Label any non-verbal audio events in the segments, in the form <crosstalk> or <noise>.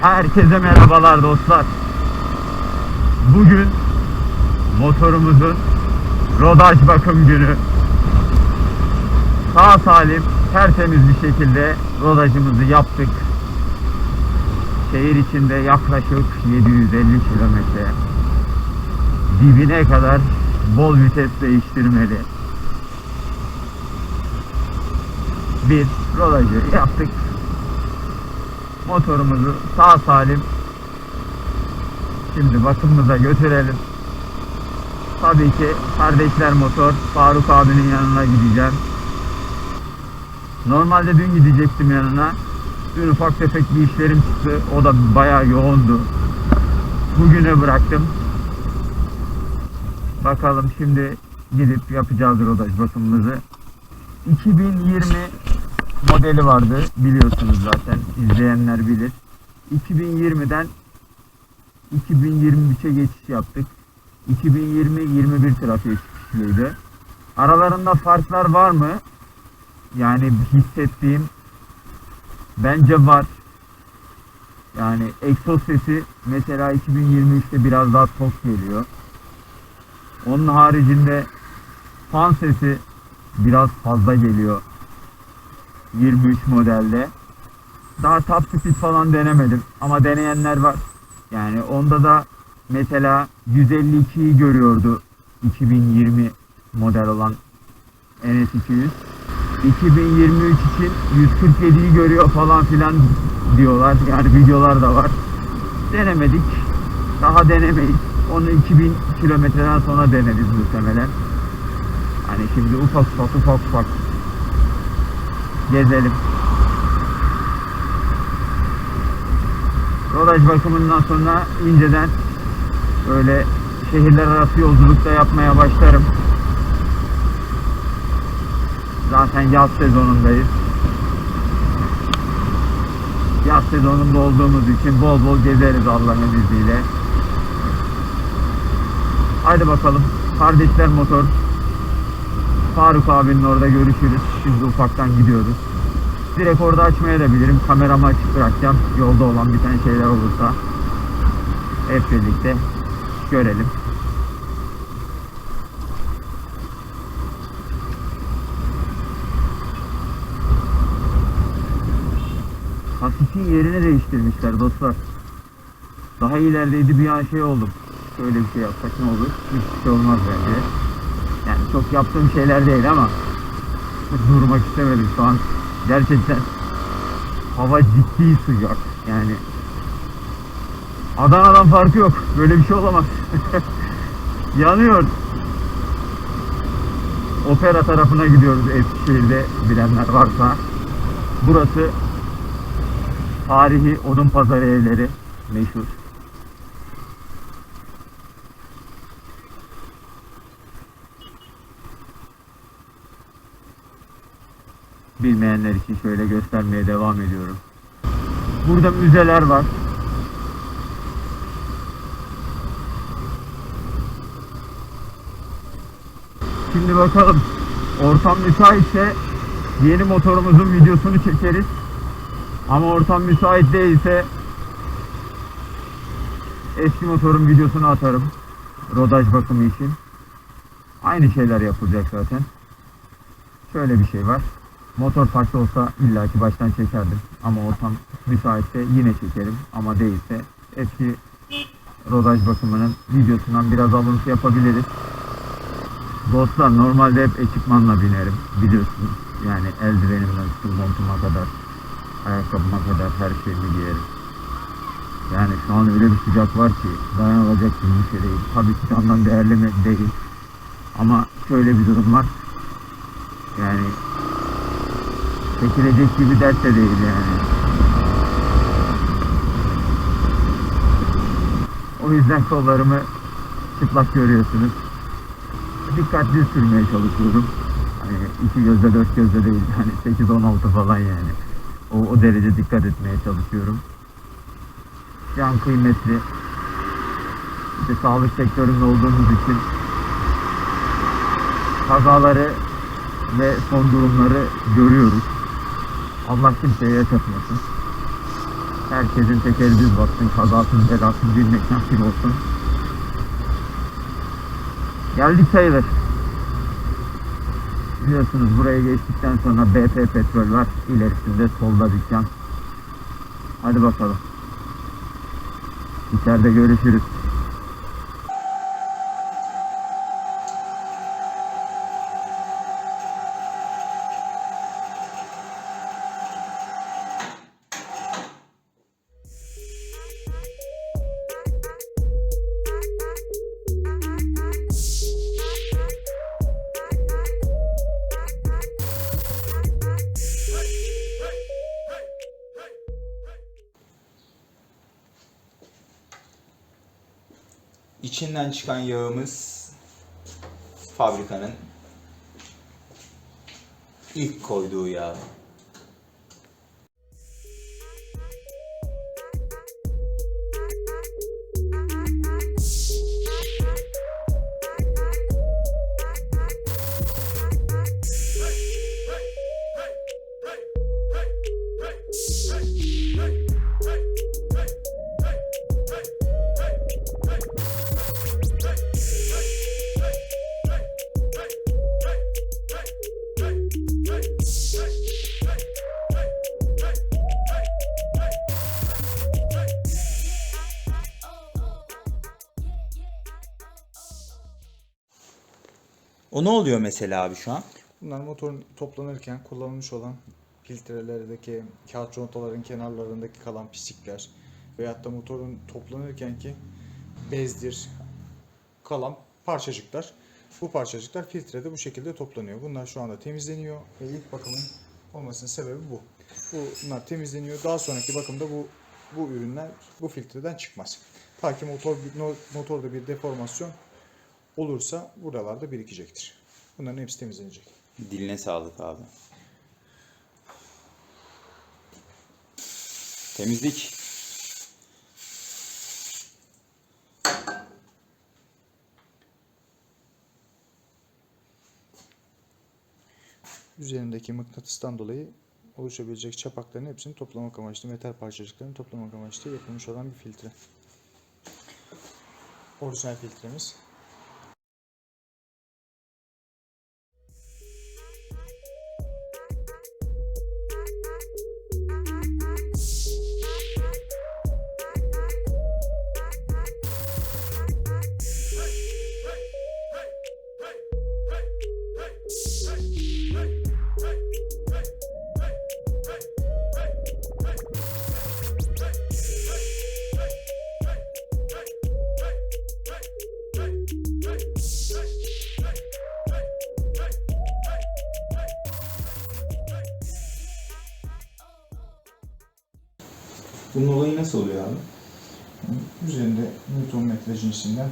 Herkese merhabalar dostlar. Bugün motorumuzun rodaj bakım günü. Sağ salim, tertemiz bir şekilde rodajımızı yaptık. Şehir içinde yaklaşık 750 kilometre. Dibine kadar bol vites değiştirmeli. Bir rodajı yaptık motorumuzu sağ salim şimdi bakımımıza götürelim. Tabii ki kardeşler motor Faruk abinin yanına gideceğim. Normalde dün gidecektim yanına. Dün ufak tefek bir işlerim çıktı. O da bayağı yoğundu. Bugüne bıraktım. Bakalım şimdi gidip yapacağız rodaj bakımımızı. 2020 modeli vardı biliyorsunuz zaten izleyenler bilir. 2020'den 2023'e geçiş yaptık. 2020-21 trafiğe çıkışlıydı. Aralarında farklar var mı? Yani hissettiğim bence var. Yani egzoz sesi mesela 2023'te biraz daha tok geliyor. Onun haricinde fan sesi biraz fazla geliyor 23 modelde. Daha top speed falan denemedim ama deneyenler var. Yani onda da mesela 152'yi görüyordu 2020 model olan NS200. 2023 için 147'yi görüyor falan filan diyorlar. Yani videolar da var. Denemedik. Daha denemeyiz. Onu 2000 kilometreden sonra deneriz muhtemelen. Hani şimdi ufak ufak ufak ufak gezelim. Rodaj bakımından sonra inceden böyle şehirler arası yolculukta yapmaya başlarım. Zaten yaz sezonundayız. Yaz sezonunda olduğumuz için bol bol gezeriz Allah'ın izniyle. Haydi bakalım. Kardeşler motor. Faruk abinin orada görüşürüz. Şimdi ufaktan gidiyoruz. Direkt orada açmaya da bilirim. Kameramı açık bırakacağım. Yolda olan biten şeyler olursa hep birlikte görelim. Hafifin yerini değiştirmişler dostlar. Daha ilerideydi bir an şey oldum. Şöyle bir şey yapsak ne olur? Hiçbir şey olmaz bence. Yani çok yaptığım şeyler değil ama durmak istemedim şu an. Gerçekten hava ciddi sıcak. Yani Adana'dan farkı yok. Böyle bir şey olamaz. <laughs> Yanıyor. Opera tarafına gidiyoruz Eskişehir'de bilenler varsa. Burası tarihi odun pazarı evleri meşhur. Bilmeyenler için şöyle göstermeye devam ediyorum. Burada müzeler var. Şimdi bakalım. Ortam müsaitse yeni motorumuzun videosunu çekeriz. Ama ortam müsait değilse eski motorun videosunu atarım. Rodaj bakımı için. Aynı şeyler yapılacak zaten. Şöyle bir şey var. Motor farklı olsa illaki baştan çekerdim. Ama ortam müsaitse yine çekerim. Ama değilse eski rodaj bakımının videosundan biraz alıntı yapabiliriz. Dostlar normalde hep ekipmanla binerim biliyorsunuz. Yani eldivenimden tutun montuma kadar, ayakkabıma kadar her şeyimi giyerim. Yani şu an öyle bir sıcak var ki dayanılacak bir şey değil. Tabii ki candan değerli mi değil. Ama şöyle bir durum var. Yani çekilecek gibi dert de değil yani. O yüzden kollarımı çıplak görüyorsunuz. Dikkatli sürmeye çalışıyorum. Hani iki gözle dört gözle değil. Hani 8-16 falan yani. O, o derece dikkat etmeye çalışıyorum. Can kıymetli. İşte sağlık sektöründe olduğumuz için kazaları ve son durumları görüyoruz. Allah kimseye yaşatmasın. Herkesin tekeri düz baksın, kazasız belasız bilmek nasip olsun. Geldik sayılır. Biliyorsunuz buraya geçtikten sonra BP petrol var. İlerisinde solda dükkan. Hadi bakalım. İçeride görüşürüz. İçinden çıkan yağımız fabrikanın ilk koyduğu yağ. O ne oluyor mesela abi şu an? Bunlar motorun toplanırken kullanılmış olan filtrelerdeki kağıt contaların kenarlarındaki kalan pislikler veyahut da motorun toplanırken ki bezdir kalan parçacıklar. Bu parçacıklar filtrede bu şekilde toplanıyor. Bunlar şu anda temizleniyor ve ilk bakımın olmasının sebebi bu. Bunlar temizleniyor. Daha sonraki bakımda bu bu ürünler bu filtreden çıkmaz. Ta ki motor motorda bir deformasyon olursa buralarda birikecektir. Bunların hepsi temizlenecek. Diline sağlık abi. Temizlik. üzerindeki mıknatıstan dolayı oluşabilecek çapakların hepsini toplamak amaçlı, metal parçacıklarını toplamak amaçlı yapılmış olan bir filtre. Orijinal filtremiz. Bunun olayı nasıl oluyor abi? Üzerinde Newton metre cinsinden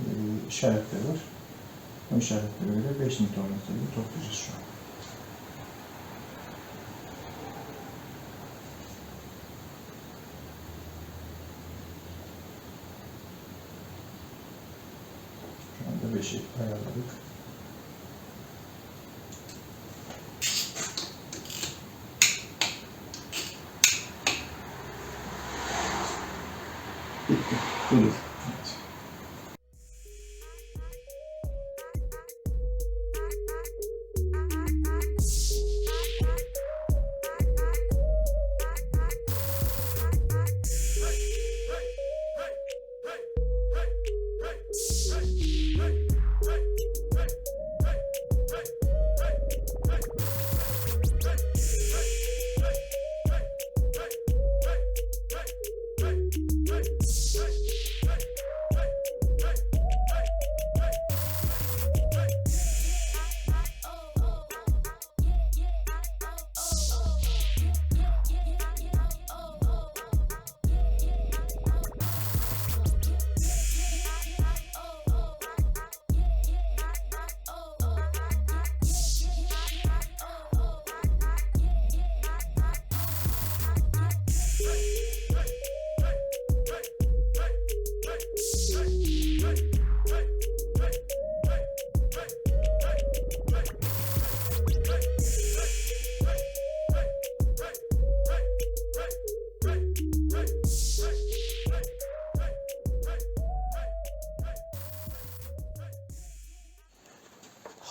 e, işaretleri var. O işaretlere göre 5 Newton metreyi toplayacağız şu an. Şu anda 5'i ayarladık.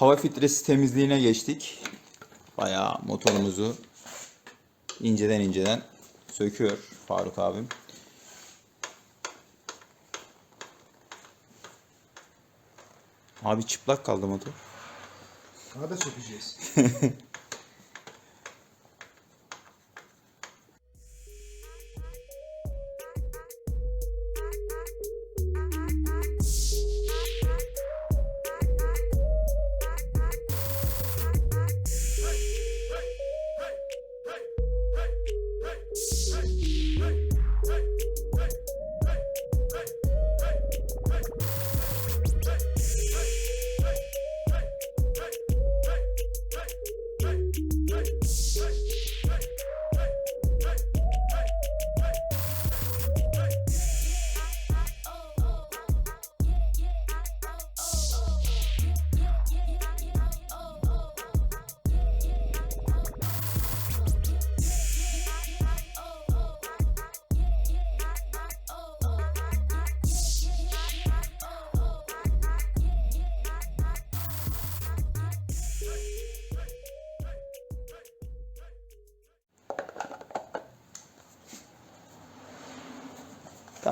Hava filtresi temizliğine geçtik. Bayağı motorumuzu inceden inceden söküyor Faruk abim. Abi çıplak kaldı motor. Daha da sökeceğiz. <laughs>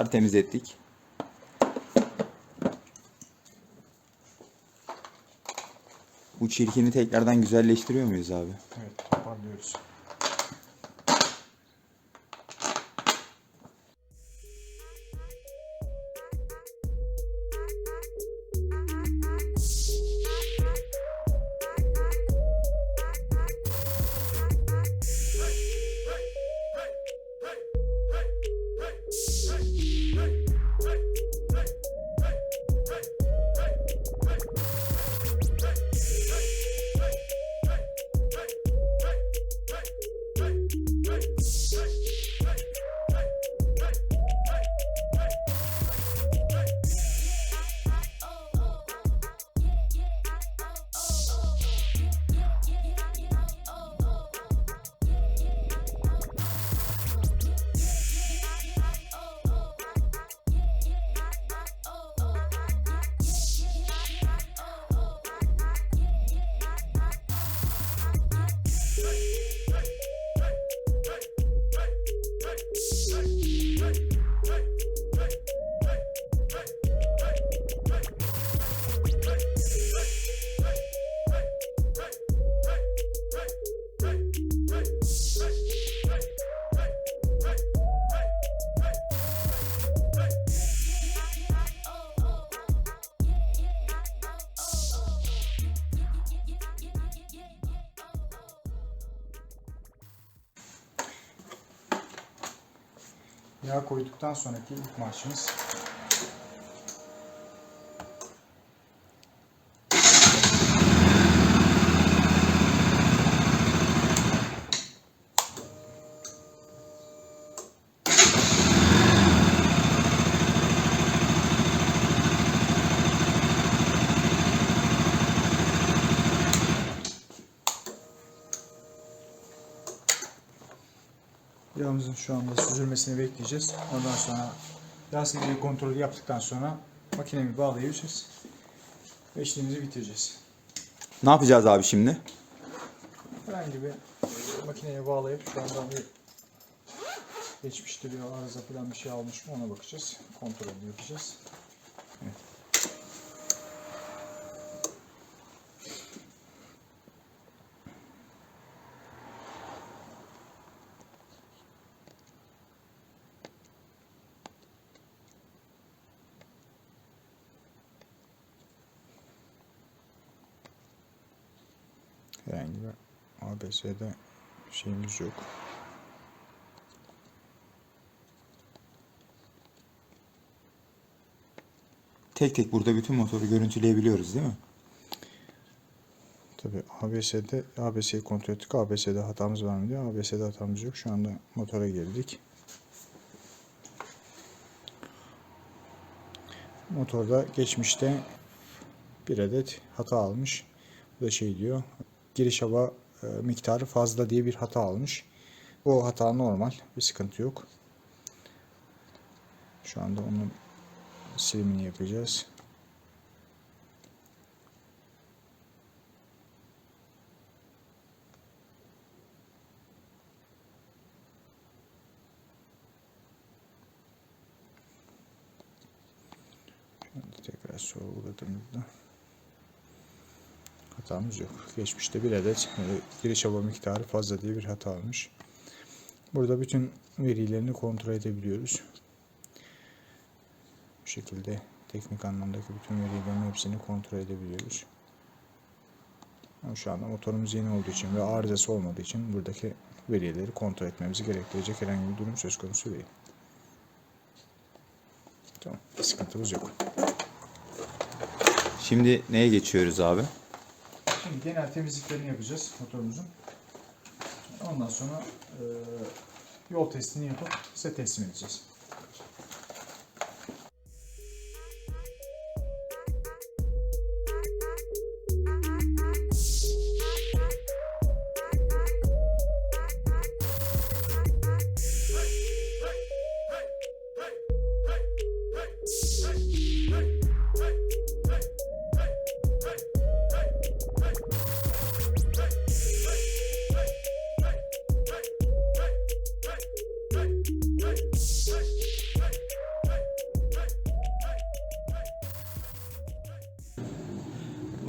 Tertemiz ettik. Bu çirkini tekrardan güzelleştiriyor muyuz abi? Evet toparlıyoruz. Yağ koyduktan sonraki ilk marşımız Yağımızın şu anda süzülmesini bekleyeceğiz. Ondan sonra yağ seviyesi kontrolü yaptıktan sonra makinemi bağlayacağız. Ve işlemimizi bitireceğiz. Ne yapacağız abi şimdi? Herhangi bir makineye bağlayıp şu anda bir geçmişte bir arıza falan bir şey almış mı ona bakacağız. Kontrolünü yapacağız. Bir ABS'de şeyimiz yok. Tek tek burada bütün motoru görüntüleyebiliyoruz değil mi? Tabi ABS'de ABS'yi kontrol ettik. ABS'de hatamız var mı diyor. ABS'de hatamız yok. Şu anda motora girdik. Motorda geçmişte bir adet hata almış. Bu da şey diyor giriş hava e, miktarı fazla diye bir hata almış. O hata normal. Bir sıkıntı yok. Şu anda onun silimini yapacağız. Şimdi tekrar sorguladığımızda hatamız yok. Geçmişte bir adet giriş hava miktarı fazla diye bir hata almış. Burada bütün verilerini kontrol edebiliyoruz. Bu şekilde teknik anlamdaki bütün verilerin hepsini kontrol edebiliyoruz. Ama şu anda motorumuz yeni olduğu için ve arızası olmadığı için buradaki verileri kontrol etmemizi gerektirecek herhangi bir durum söz konusu değil. Tamam, sıkıntımız yok. Şimdi neye geçiyoruz abi? Şimdi genel temizliklerini yapacağız motorumuzun. Ondan sonra e, yol testini yapıp size teslim edeceğiz.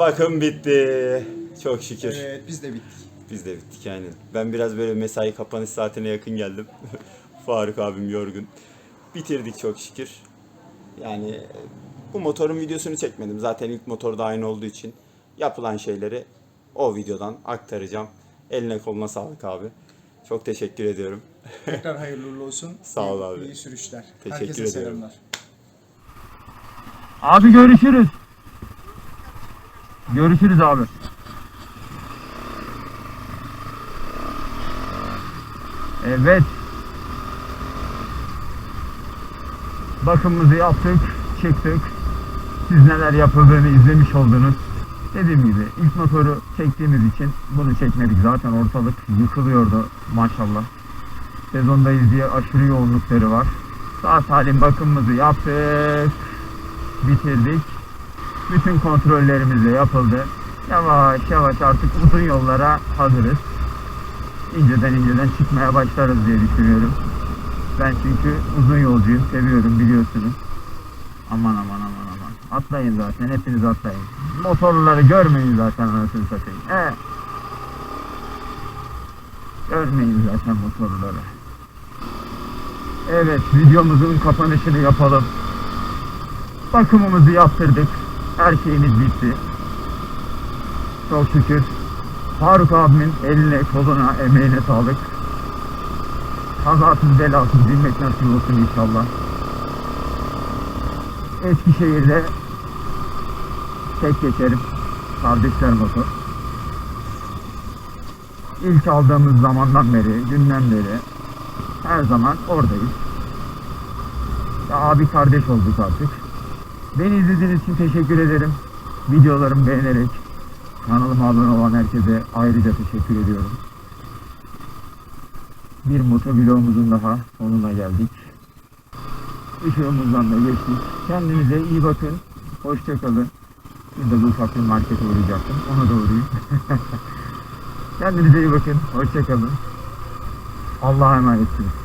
Bakım bitti. Çok şükür. Evet biz de bittik. Biz de bittik yani. Ben biraz böyle mesai kapanış saatine yakın geldim. <laughs> Faruk abim yorgun. Bitirdik çok şükür. Yani bu motorun videosunu çekmedim. Zaten ilk motor da aynı olduğu için yapılan şeyleri o videodan aktaracağım. Eline koluna sağlık abi. Çok teşekkür ediyorum. Tekrar <laughs> hayırlı uğurlu olsun. Sağ ol abi. İyi sürüşler. Teşekkür Herkese ediyorum. selamlar. Abi görüşürüz. Görüşürüz abi. Evet. Bakımımızı yaptık, çıktık. Siz neler yapıldığını izlemiş oldunuz. Dediğim gibi ilk motoru çektiğimiz için bunu çekmedik. Zaten ortalık yıkılıyordu maşallah. Sezondayız diye aşırı yoğunlukları var. Sağ salim bakımımızı yaptık. Bitirdik. Bütün kontrollerimiz de yapıldı. Yavaş yavaş artık uzun yollara hazırız. İnceden inceden çıkmaya başlarız diye düşünüyorum. Ben çünkü uzun yolcuyum, seviyorum biliyorsunuz. Aman aman aman aman. Atlayın zaten, hepiniz atlayın. Motorları görmeyin zaten anasını satayım. He. Görmeyin zaten motorları. Evet, videomuzun kapanışını yapalım. Bakımımızı yaptırdık. Her şeyimiz bitti. Çok şükür. Faruk abimin eline, koluna, emeğine sağlık. Kazasız belasız bilmek nasip olsun inşallah. Eskişehir'de tek geçerim. Kardeşler motor. İlk aldığımız zamandan beri, günden beri her zaman oradayız. Ya abi kardeş olduk artık. Beni izlediğiniz için teşekkür ederim. Videolarımı beğenerek kanalıma abone olan herkese ayrıca teşekkür ediyorum. Bir motovlogumuzun daha sonuna geldik. Işığımızdan da geçtik. Kendinize iyi bakın. Hoşçakalın. Burada bir ufak bir markete uğrayacaktım. Ona da uğrayayım. <laughs> Kendinize iyi bakın. Hoşçakalın. Allah'a emanetsiniz.